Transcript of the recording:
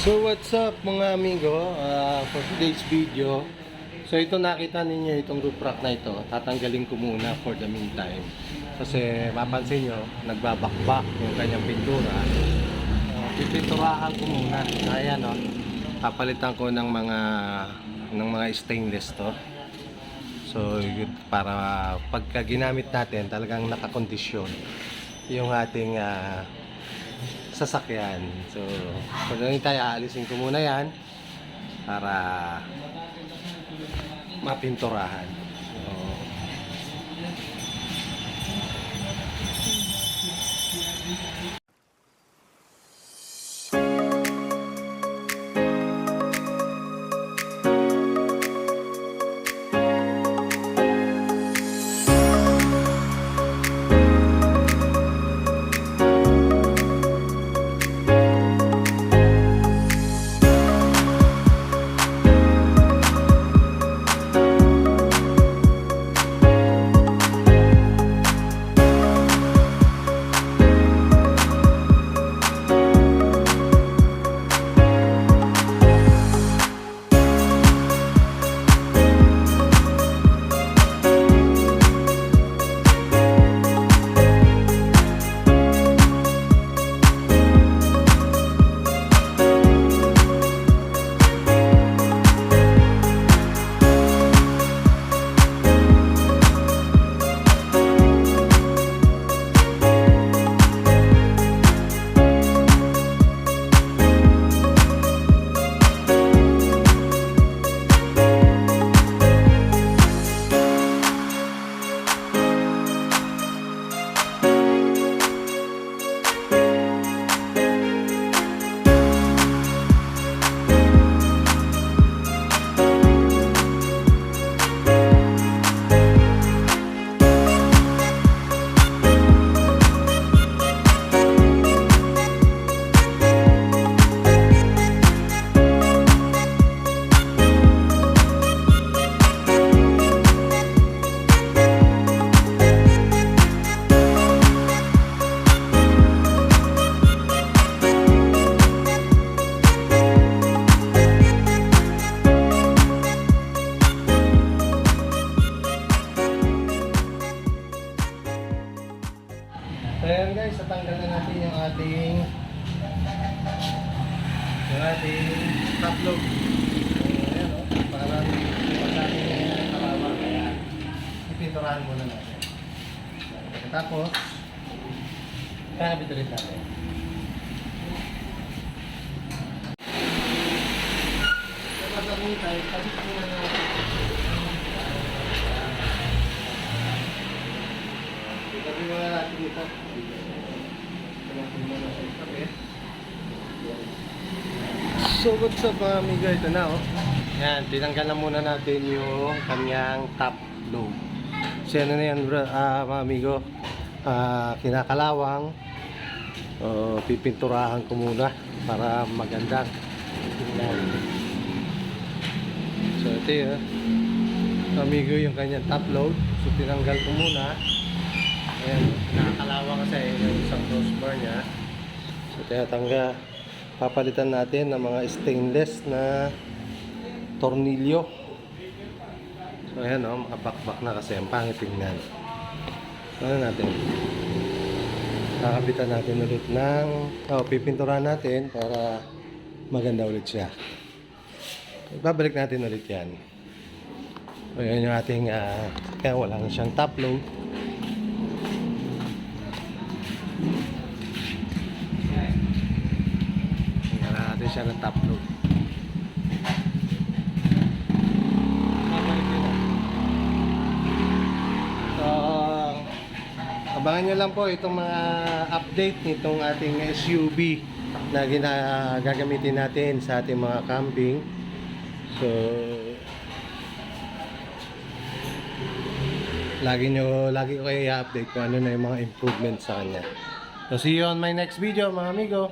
So what's up mga amigo? Ah, for today's video So ito nakita ninyo itong roof rack na ito. Tatanggalin ko muna for the meantime. Kasi mapansin nyo Nagbabakbak yung kanyang pintura. Uh, Pipinturahan ko muna. Ayan o Papalitan ko ng mga ng mga stainless to. So para pagka ginamit natin talagang nakakondisyon yung ating ah, sasakyan. So, pag tayo, aalisin ko muna yan para mapinturahan. So ating yung ating. So ayan o, para iwas natin yung kalawang. Ayan. Ipinturahan muna natin. Tapos, kakabit ulit natin. Sa meantime, kabit muna natin. Itabi muna natin dito. Itabi muna sa itabi. So what's up mga amigo, ito na oh. Yan, tinanggal na muna natin yung kanyang top load. So ano na yan bro, ah, mga amigo. Ah, kinakalawang. Oh, pipinturahan ko muna para maganda. Tingnan. So ito yun. Amigo yung kanyang top load. So tinanggal ko muna. Ayan, nakakalawa kasi yung isang crossbar niya. So, tinatangga. Papalitan natin ng mga stainless na tornilyo. So, ayan o, makabakbak na kasi. Ang pangit tingnan. So, ano natin? Kakabitan natin ulit ng... Oh, pipinturahan natin para maganda ulit siya. Babalik natin ulit yan. So, yan yung ating... ah, kaya wala na siyang top load. Tingnan natin siya ng top load. So, abangan nyo lang po itong mga update nitong ating SUV na gagamitin natin sa ating mga camping. So, lagi nyo, lagi ko kayo i-update kung ano na yung mga improvements sa kanya. So, see you on my next video mga amigo.